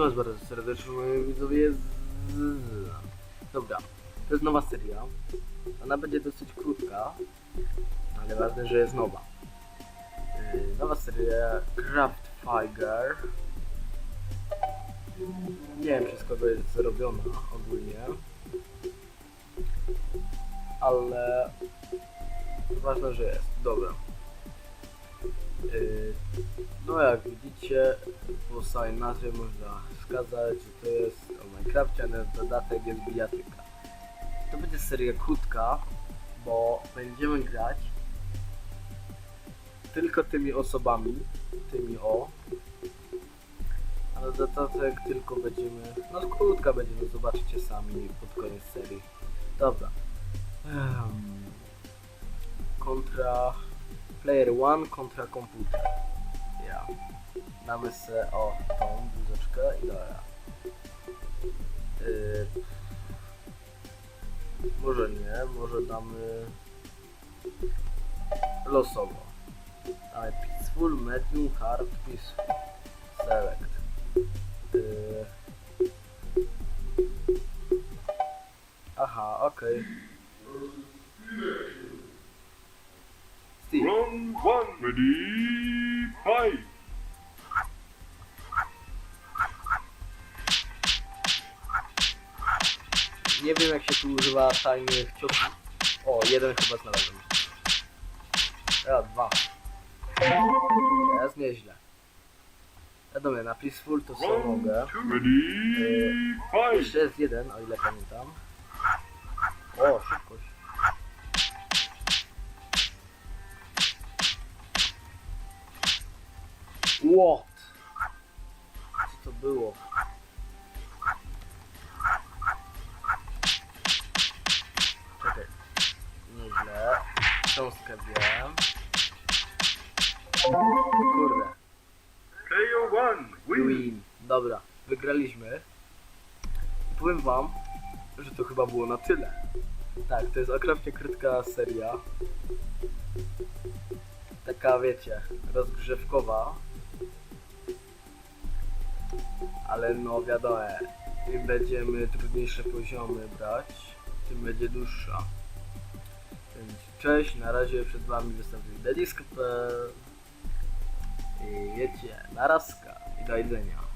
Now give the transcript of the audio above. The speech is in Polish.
Witam was bardzo serdecznie, moi widzowie. Dobra, to jest nowa seria. Ona będzie dosyć krótka, ale ważne, że jest nowa. Yy, Nowa seria Craft Fire. Nie wiem przez kogo jest zrobiona ogólnie. Ale ważne, że jest. Dobra. Yy, no jak widzicie, po samej nazwie można wskazać, że to jest o Minecrafcie, a dodatek jest bijatyka. To będzie seria krótka, bo będziemy grać tylko tymi osobami, tymi o. A na dodatek tylko będziemy, no krótka będziemy, zobaczycie sami pod koniec serii. Dobra. Kontra player one kontra komputer. Ja. Damy se o tą bluzeczkę i dobra. Yy, może nie, może damy losowo. Damy peaceful, medium, hard, peaceful. Select. Yy. Aha, okej. Steve. Round one, ready, fight! Nie wiem jak się tu używa tajnych ciosów. O, jeden chyba znalazłem. Ja, dwa. Jest nieźle. Wiadomo, na Peaceful to co mogę. fight! Jeszcze jest jeden, o ile pamiętam. O, szybkość. What? Co to było? Czekaj. Nieźle. Cząstkę wiem. Kurde. Player one, win! Win. Dobra, wygraliśmy. Powiem wam, że to chyba było na tyle. Tak, to jest okropnie krótka seria. Taka, wiecie, rozgrzewkowa. Ale no wiadomo, im będziemy trudniejsze poziomy brać, tym będzie dłuższa. Więc cześć, na razie przed wami wystąpił Dedisk.pl i wiecie, narazka i do jedzenia.